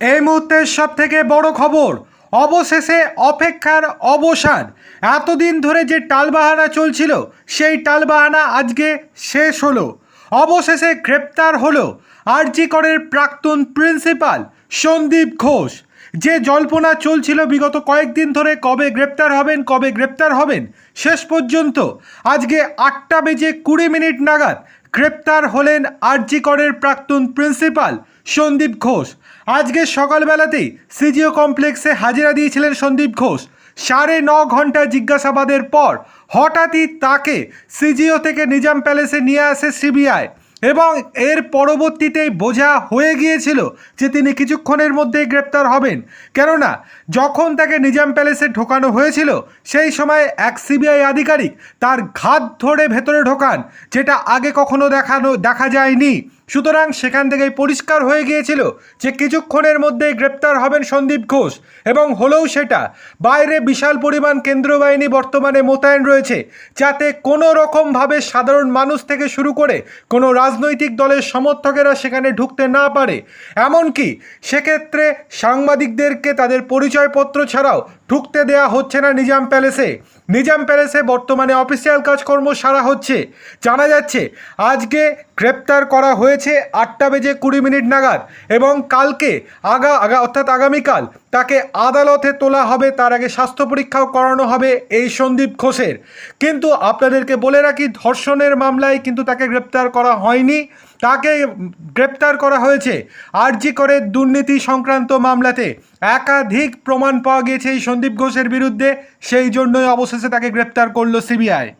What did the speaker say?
এই মুহূর্তের সব থেকে বড় খবর, অবশেষে অপেক্ষার অবসান। এতদিন ধরে যে টালবাহানা চলছিল, সেই টালবাহানা আজকে শেষ হলো। অবশেষে গ্রেপ্তার হলো আরজি করের প্রাক্তন প্রিন্সিপাল সন্দীপ ঘোষ। যে জল্পনা চলছিল বিগত কয়েকদিন ধরে, কবে গ্রেপ্তার হবেন, কবে গ্রেপ্তার হবেন, শেষ পর্যন্ত আজকে আটটা বেজে কুড়ি মিনিট নাগাদ গ্রেপ্তার হলেন আরজি করের প্রাক্তন প্রিন্সিপাল সন্দীপ ঘোষ। আজকে সকালবেলাতেই সিজিও কমপ্লেক্সে হাজিরা দিয়েছিলেন সন্দীপ ঘোষ। সাড়ে ন ঘণ্টা জিজ্ঞাসাবাদের পর হঠাৎই তাকে সিজিও থেকে নিজাম প্যালেসে নিয়ে আসে সিবিআই। এবং এর পরবর্তীতেই বোঝা হয়ে গিয়েছিল যে তিনি কিছুক্ষণের মধ্যেই গ্রেপ্তার হবেন। কেননা, যখন তাকে নিজাম প্যালেসে ঢোকানো হয়েছিল, সেই সময় এক সিবিআই আধিকারিক তার ঘাত ধরে ভেতরে ঢোকান, যেটা আগে কখনো দেখানো দেখা যায়নি। সুতরাং সেখান থেকেই পরিষ্কার হয়ে গিয়েছিল যে কিছুক্ষণের মধ্যেই গ্রেপ্তার হবেন সন্দীপ ঘোষ। এবং হলেও সেটা, বাইরে বিশাল পরিমাণ কেন্দ্র বাহিনী বর্তমানে মোতায়েন রয়েছে, যাতে কোনো রকমভাবে সাধারণ মানুষ থেকে শুরু করে কোনো রাজনৈতিক দলের সমর্থকেরা সেখানে ঢুকতে না পারে। এমনকি সেক্ষেত্রে সাংবাদিকদেরকে তাদের পরিচয়পত্র ছাড়াও ঢুকতে দেয়া হচ্ছে না নিজাম প্যালেসে। নিজাম প্যালেসে বর্তমানে অফিসিয়াল কাজকর্ম সারা হচ্ছে। জানা যাচ্ছে, আজকে গ্রেপ্তার করা হয়েছে আটটা বেজে কুড়ি মিনিট নাগাদ এবং কালকে আগা আগা অর্থাৎ আগামীকাল তাকে আদালতে তোলা হবে, তার আগে স্বাস্থ্য পরীক্ষাও করানো হবে এই সন্দীপ ঘোষের। কিন্তু আপনাদেরকে বলে রাখি, ধর্ষণের মামলায় কিন্তু তাকে গ্রেপ্তার করা হয়নি। তাকে গ্রেপ্তার করা হয়েছে। আরজি করে দুর্নীতি সংক্রান্ত মামলাতে একাধিক প্রমাণ পাওয়া গিয়েছে এই সন্দীপ ঘোষের বিরুদ্ধে। সেই জন্যই অবশেষে তাকে গ্রেপ্তার করল সিবিআই।